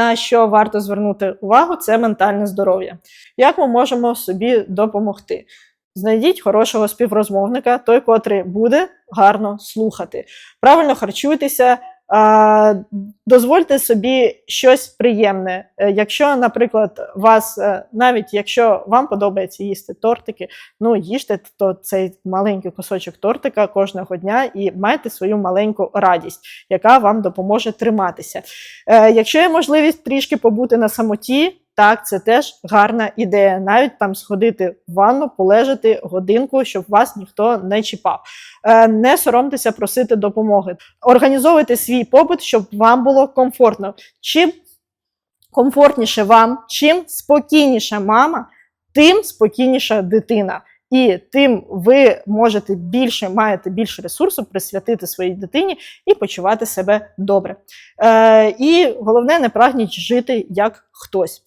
На що варто звернути увагу, це ментальне здоров'я. Як ми можемо собі допомогти? Знайдіть хорошого співрозмовника, той, котрий буде гарно слухати. Правильно харчуйтеся, дозвольте собі щось приємне. Е, Якщо, наприклад, вас, е, навіть якщо вам подобається їсти тортики, ну їжте то цей маленький кусочок тортика кожного дня і майте свою маленьку радість, яка вам допоможе триматися. Е, Якщо є можливість трішки побути на самоті, так, це теж гарна ідея. Навіть там сходити в ванну, полежати годинку, щоб вас ніхто не чіпав. Е, Не соромтеся просити допомоги. Організовуйте свій побут, щоб вам було комфортно. Чим комфортніше вам, чим спокійніша мама, тим спокійніша дитина. І тим ви можете більше маєте більше ресурсу присвятити своїй дитині і почувати себе добре. Е, і головне, не прагніть жити як хтось.